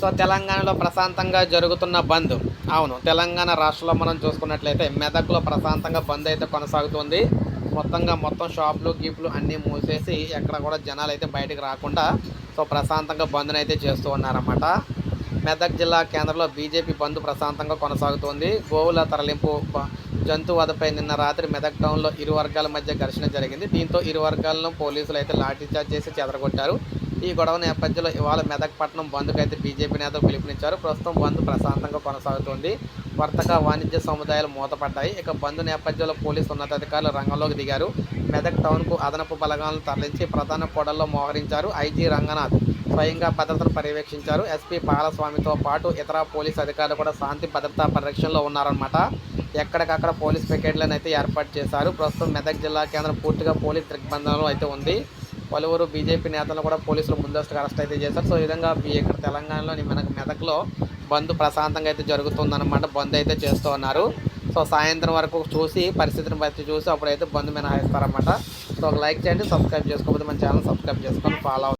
So తెలంగాణలో ప్రశాంతంగా జరుగుతున్న బంద్. అవును తెలంగాణ రాష్ట్రంలో మనం చూసుకున్నట్లయితే మెదక్లో ప్రశాంతంగా బంద్ అయితే కొనసాగుతుంది. మొత్తంగా మొత్తం షాపులు గీపులు అన్నీ మూసేసి ఎక్కడ కూడా జనాలు అయితే బయటకు రాకుండా సో ప్రశాంతంగా బంద్ని అయితే చేస్తూ ఉన్నారన్నమాట. మెదక్ జిల్లా కేంద్రంలో బీజేపీ బంద్ ప్రశాంతంగా కొనసాగుతోంది. గోవుల తరలింపు బ- జంతు నిన్న రాత్రి మెదక్ టౌన్లో ఇరు వర్గాల మధ్య ఘర్షణ జరిగింది. దీంతో ఇరు వర్గాలను పోలీసులు అయితే లాఠీచార్జ్ చేసి చెదరగొట్టారు. ఈ గొడవ నేపథ్యంలో ఇవాళ మెదక్ పట్టణం బంద్కు అయితే బీజేపీ నేతలు పిలుపునిచ్చారు. ప్రస్తుతం బంద్ ప్రశాంతంగా కొనసాగుతుంది. వర్తక వాణిజ్య సముదాయాలు మూతపడ్డాయి. ఇక బంద్ నేపథ్యంలో పోలీసు ఉన్నతాధికారులు రంగంలోకి దిగారు. మెదక్ టౌన్కు అదనపు బలగాలను తరలించి ప్రధాన కోడల్లో మోహరించారు ఐజీ రంగనాథ్. స్వయంగా భద్రతను పర్యవేక్షించారు. ఎస్పీ పాలస్వామితో పాటు ఇతర పోలీస్ అధికారులు కూడా శాంతి భద్రతా పరిరక్షణలో ఉన్నారన్నమాట. ఎక్కడికక్కడ పోలీస్ పికెట్లను అయితే ఏర్పాటు చేశారు. ప్రస్తుతం మెదక్ జిల్లా కేంద్రం పూర్తిగా పోలీస్ దిగ్బంధనలో అయితే ఉంది. పలువురు బీజేపీ నేతలు కూడా పోలీసులు ముందస్తుగా అరెస్ట్ అయితే చేశారు. సో ఈ విధంగా ఇక్కడ తెలంగాణలోని మనకు మెదక్లో బంద్ ప్రశాంతంగా అయితే జరుగుతుందన్నమాట. బంద్ అయితే చేస్తూ ఉన్నారు. సో సాయంత్రం వరకు చూసి పరిస్థితిని బట్టి చూసి అప్పుడైతే బంద్ మినహాయిస్తారన్నమాట. సో ఒక లైక్ చేయండి సబ్స్క్రైబ్ చేసుకోకపోతే మన ఛానల్ సబ్స్క్రైబ్ చేసుకొని ఫాలో